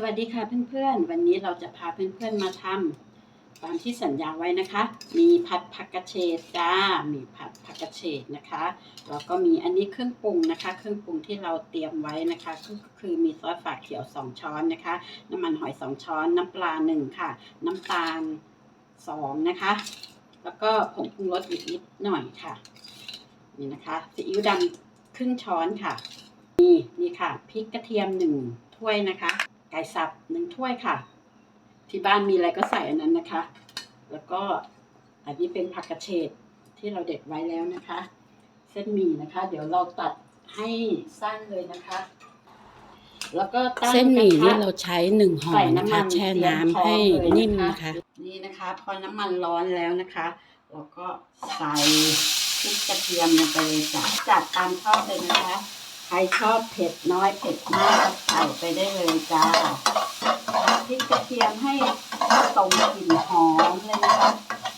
สวัสดีค่ะเพื่อนๆ วันนี้เราจะพาเพื่อนๆมาทำตามที่สัญญาไว้นะคะ มีผัดผักกระเฉดจ้า มีผัดผักกระเฉดนะคะแล้วก็มีอันนี้เครื่องปรุงนะคะ เครื่องปรุงที่เราเตรียมไว้นะคะก็คือมีซอสฝาเขียว 2 ช้อนนะคะ น้ำมันหอย 2 ช้อน น้ำปลา 1 ค่ะ น้ำตาล 2 นะคะ แล้วก็ผงปรุงรสอีกนิดหน่อยค่ะ นี่นะคะซีอิ๊วดำครึ่งช้อนค่ะ นี่นี่ค่ะพริกกระเทียมหนึ่งถ้วยนะคะ ไก่สับหนึ่งถ้วยค่ะ ที่บ้านมีอะไรก็ใส่อันนั้นนะคะ แล้วก็อันนี้เป็นผักกระเฉดที่เราเด็ดไว้แล้วนะคะ เส้นหมี่นะคะ เดี๋ยวเราตัดให้สั้นเลยนะคะ แล้วก็ตั้งเส้นหมี่กระนี่ทะเราใช้หนึ่งห่อใส่นะน้ำมัคะนแช่น้ำให้นิ่มนะคะนี่นะคะ พอน้ำมันร้อนแล้วนะคะเราก็ใส่พริกกระเทียมลงไปเลยจ้ะจัดตามชอบเลยนะคะ ใครชอบเผ็ดน้อยเผ็ดมากใส่ไปได้เลยจ้าพริกกระเทียมให้ตรงกลิ่นหอมเลยนะคะ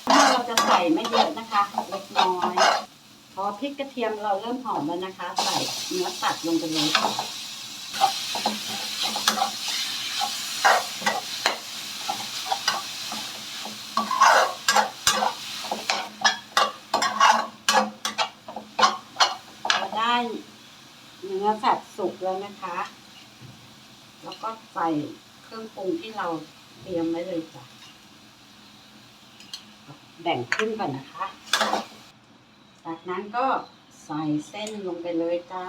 ถ้าเราจะใส่ไม่เยอะนะคะเล็กน้อยพอพริกกระเทียมเราเริ่มหอมแล้วนะคะ ใส่เนื้อสัตว์ลงไปเลยค่ะได้ นื้อสัตว์สุกแล้วนะคะ แล้วก็ใส่เครื่องปรุงที่เราเตรียมไว้เลยจ้ะ แบ่งครึ่งก่อนนะคะ จากนั้นก็ใส่เส้นลงไปเลยจ้า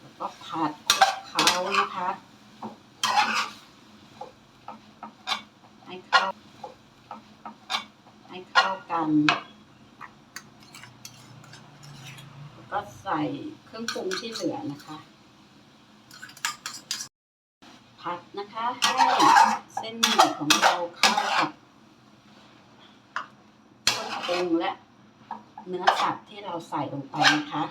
แล้วก็ผัดคลุกเคล้านะคะให้เข้าให้เข้ากัน แล้ว ก็ใส่เครื่องปรุงที่เหลือนะคะ ผัดนะคะให้เส้นหมี่ของเราเข้ากับเครื่องปรุงและเนื้อสัตว์ที่เราใส่ลงไปนะคะ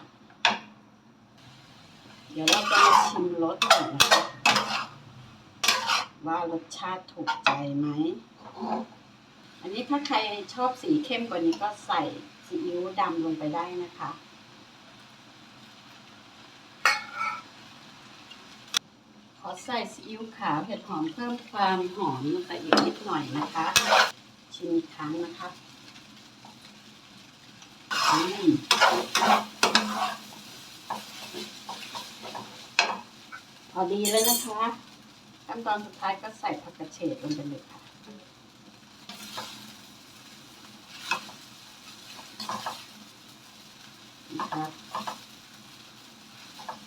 เดี๋ยวเราจะมาชิมรสหน่อยนะคะ ว่ารสชาติถูกใจไหม อันนี้ถ้าใครชอบสีเข้มกว่านี้ก็ใส่ซีอิ๊วดำลงไปได้นะคะ อใส่ซีอิ๊วขาวเห็ดหอมเพิ่มความหอมลงไปอีกนิดหน่อยนะคะ ชิมครั้งนะคะพอดีแล้วนะคะขั้นตอนสุดท้ายก็ใส่ผักกระเฉดลงไปเลยค่ะนะคะ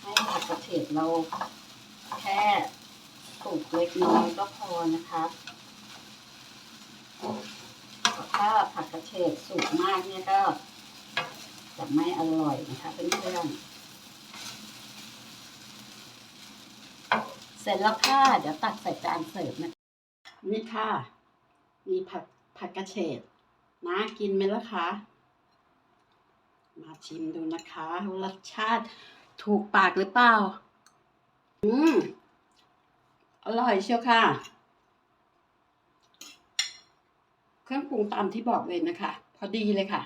ให้ผักกระเฉดเรา แค่สุกเล็กน้อยก็พอนะคะถ้าผักกระเฉดสุกมากเนี่ยก็จะไม่อร่อยนะคะเพื่อนๆเสร็จแล้วค่ะเดี๋ยวตักใส่จานเสิร์ฟนะคะนี่ค่ะ มีผักผักกระเฉดน่ากินไหมล่ะคะ มาชิมดูนะคะ รสชาติถูกปากหรือเปล่า อืม อร่อยเชียวค่ะ เครื่องปรุงตามที่บอกเลยนะคะ พอดีเลยค่ะ